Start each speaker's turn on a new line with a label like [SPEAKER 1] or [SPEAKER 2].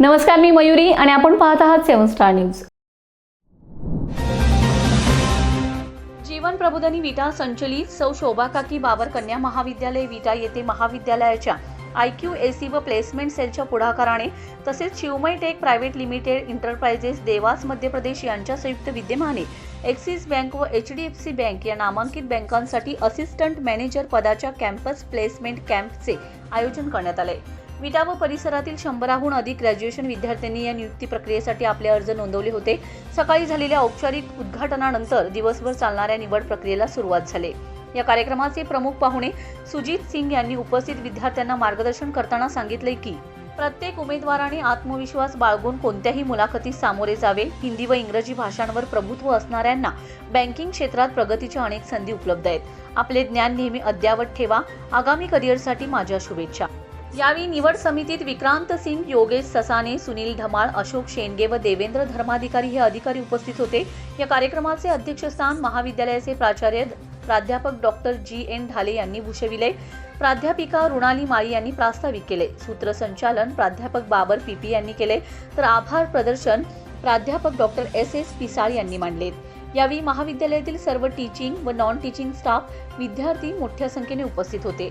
[SPEAKER 1] नमस्कार मी मयुरी आणि आपण पाहत आहात seven star news. Jeevan Prabodhini Vita संचलित सौ शोभाकाकी बाबर कन्या महाविद्यालय विटा येथे महाविद्यालयाच्या आय क्यू ए सी व प्लेसमेंट सेलच्या पुढाकाराने तसेच Shivmay tech private limited enterprises Dewas Madhya Pradesh यांच्या संयुक्त विद्यमाने एक्सिस बँक व H D F C bank या नामांकित बँकांसाठी असिस्टंट मॅनेजर पदाच्या कॅम्पस प्लेसमेंट कॅम्पचे आयोजन करण्यात आले. विटा व परिसरातील शंभराहून अधिक ग्रॅज्युएशन विद्यार्थ्यांनी या नियुक्ती प्रक्रियेसाठी आपले अर्ज नोंदवले होते. सकाळी झालेल्या औपचारिक उद्घाटनानंतर दिवसभर चालणाऱ्या निवड प्रक्रियेला सुरुवात झाली. या कार्यक्रमाचे प्रमुख पाहुणे सुजित सिंग यांनी उपस्थित विद्यार्थ्यांना मार्गदर्शन करताना सांगितले की प्रत्येक उमेदवाराने आत्मविश्वास बाळगून कोणत्याही मुलाखतीस सामोरे जावे. हिंदी व इंग्रजी भाषांवर प्रभुत्व असणाऱ्यांना बँकिंग क्षेत्रात प्रगतीच्या अनेक संधी उपलब्ध आहेत. आपले ज्ञान नेहमी अद्यावत ठेवा. आगामी करिअरसाठी माझ्या शुभेच्छा. यावेळी निवड समितीत विक्रांत सिंग योगेश ससाने सुनील धमाळ अशोक शेंडगे व देवेंद्र धर्माधिकारी हे अधिकारी उपस्थित होते. या कार्यक्रमाचे अध्यक्षस्थान महाविद्यालयाचे प्राचार्य प्राध्यापक डॉक्टर जी. एन. ढाले यांनी भूषविले. प्राध्यापिका रुणाली माळी यांनी प्रास्ताविक केले. सूत्रसंचालन प्राध्यापक बाबर पीपी यांनी केले. तर आभार प्रदर्शन प्राध्यापक डॉक्टर एस. एस. पिसाळ यांनी मांडलेत यावेळी महाविद्यालयातील सर्व टीचिंग व नॉन टीचिंग स्टाफ विद्यार्थी मोठ्या संख्येने उपस्थित होते.